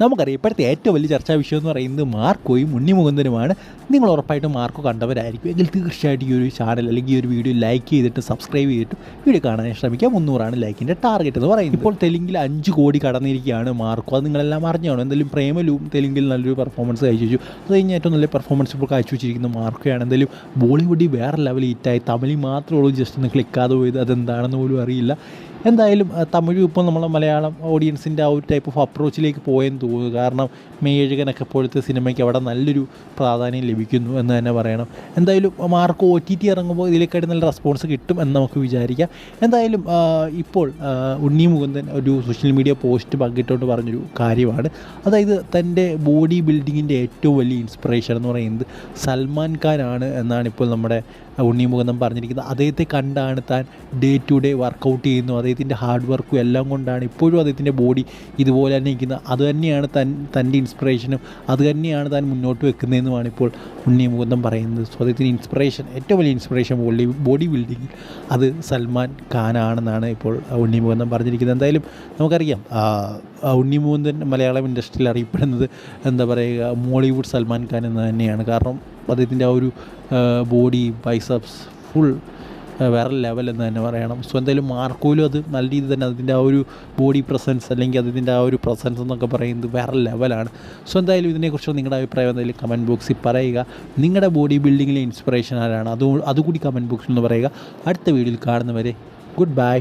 നമുക്കറിയാം ഇപ്പോഴത്തെ ഏറ്റവും വലിയ ചർച്ചാ വിഷയം എന്ന് പറയുന്നത് മാർക്കോയും ഉണ്ണിമുകുന്ദനുമാണ് നിങ്ങൾ ഉറപ്പായിട്ടും മാർക്കോ കണ്ടവരായിരിക്കും. എങ്കിൽ തീർച്ചയായിട്ടും ഈ ഒരു ചാനൽ അല്ലെങ്കിൽ ഈ ഒരു വീഡിയോ ലൈക്ക് ചെയ്തിട്ട് സബ്സ്ക്രൈബ് ചെയ്തിട്ട് വീഡിയോ കാണാൻ ശ്രമിക്കുക. മുന്നൂറാണ് ലൈക്കിന്റെ ടാർഗറ്റ് എന്ന് പറയുന്നത്. ഇപ്പോൾ തെലുങ്കിൽ അഞ്ച് കോടി കടന്നിരിക്കുകയാണ് മാർക്കോ. അത് നിങ്ങളെല്ലാം അറിഞ്ഞാണ് എന്തായാലും പ്രേമലും തെലുങ്കിൽ നല്ലൊരു പെർഫോമൻസ് കാഴ്ചവെച്ചു. അത് കഴിഞ്ഞ് ഏറ്റവും നല്ല പെർഫോമൻസ് ഇപ്പോൾ കാഴ്ചവെച്ചിരിക്കുന്ന മാർക്കോയാണ്. എന്തെങ്കിലും ബോളിവുഡി വേറെ ലെവൽ ഹിറ്റായി തമിഴിൽ മാത്രമേ ഉള്ളൂ. ജസ്റ്റ് ഒന്ന് ക്ലിക്കാതെ പോയത്. അതെന്താണെന്ന് പോലും അറിയില്ല. എന്തായാലും തമിഴ് ഇപ്പോൾ നമ്മളെ മലയാളം ഓഡിയൻസിന്റെ ആ ഒരു ടൈപ്പ് ഓഫ് അപ്രോച്ചിലേക്ക് പോയെന്ന് തോന്നുന്നു. കാരണം മേഴുകനൊക്കെ പോലത്തെ സിനിമയ്ക്ക് അവിടെ നല്ലൊരു പ്രാധാന്യം ലഭിക്കുന്നു എന്ന് തന്നെ പറയണം. എന്തായാലും മാർക്ക് ഒ ടി ടി ഇറങ്ങുമ്പോൾ ഇതിലേക്കായിട്ട് നല്ല റെസ്പോൺസ് കിട്ടും എന്ന് നമുക്ക് വിചാരിക്കാം. എന്തായാലും ഇപ്പോൾ ഉണ്ണി മുകുന്ദൻ ഒരു സോഷ്യൽ മീഡിയ പോസ്റ്റ് പങ്കിട്ടുകൊണ്ട് പറഞ്ഞൊരു കാര്യമാണ്. അതായത് തന്റെ ബോഡി ബിൽഡിങ്ങിന്റെ ഏറ്റവും വലിയ ഇൻസ്പിറേഷൻ എന്ന് പറയുന്നത് സൽമാൻ ഖാനാണ് എന്നാണ് ഇപ്പോൾ നമ്മുടെ ഉണ്ണി മുകുന്ദൻ പറഞ്ഞിരിക്കുന്നത്. അദ്ദേഹത്തെ കണ്ടാണ് താൻ ഡേ ടു ഡേ വർക്കൗട്ട് ചെയ്യുന്നു. അദ്ദേഹത്തിന്റെ ഹാർഡ് വർക്കും എല്ലാം കൊണ്ടാണ് ഇപ്പോഴും അദ്ദേഹത്തിന്റെ ബോഡി ഇതുപോലെ തന്നെ ഇരിക്കുന്നത്. അത് തന്നെയാണ് തൻ തന്റെ ഇൻസ്പിറേഷനും അത് തന്നെയാണ് താൻ മുന്നോട്ട് വെക്കുന്നതെന്നുമാണ് ഇപ്പോൾ ഉണ്ണി മുകുന്ദം പറയുന്നത്. സോ അദ്ദേഹത്തിന്റെ ഇൻസ്പിറേഷൻ ഏറ്റവും വലിയ ഇൻസ്പിറേഷൻ ബോഡി ബോഡി ബിൽഡിങ്ങിൽ അത് സൽമാൻ ഖാനാണെന്നാണ് ഇപ്പോൾ ഉണ്ണി മുകുന്ദം പറഞ്ഞിരിക്കുന്നത്. എന്തായാലും നമുക്കറിയാം ഉണ്ണി മുകുന്ദൻ മലയാളം ഇൻഡസ്ട്രിയിൽ അറിയപ്പെടുന്നത് എന്താ പറയുക മോളിവുഡ് സൽമാൻ ഖാൻ എന്ന് തന്നെയാണ്. കാരണം അദ്ദേഹത്തിന്റെ ആ ഒരു ബോഡി ബൈസപ്സ് ഫുൾ വേറെ ലെവൽ എന്ന് തന്നെ പറയണം. സോ എന്തായാലും മാർക്കോലും അത് നല്ല രീതിയിൽ തന്നെ അതിന്റെ ആ ഒരു ബോഡി പ്രസൻസ് അല്ലെങ്കിൽ അതിന്റെ ആ ഒരു പ്രസൻസ് എന്നൊക്കെ പറയുന്നത് വേറെ ലെവലാണ് സോ എന്തായാലും ഇതിനെക്കുറിച്ച് നിങ്ങളുടെ അഭിപ്രായം എന്തായാലും കമന്റ് ബോക്സിൽ പറയുക. നിങ്ങളുടെ ബോഡി ബിൽഡിങ്ങിലെ ഇൻസ്പിറേഷൻ ആരാണ്? അതും അതുകൂടി കമന്റ് ബോക്സിൽ നിന്ന് പറയുക. അടുത്ത വീഡിയോയിൽ കാണുന്നവരെ ഗുഡ് ബൈ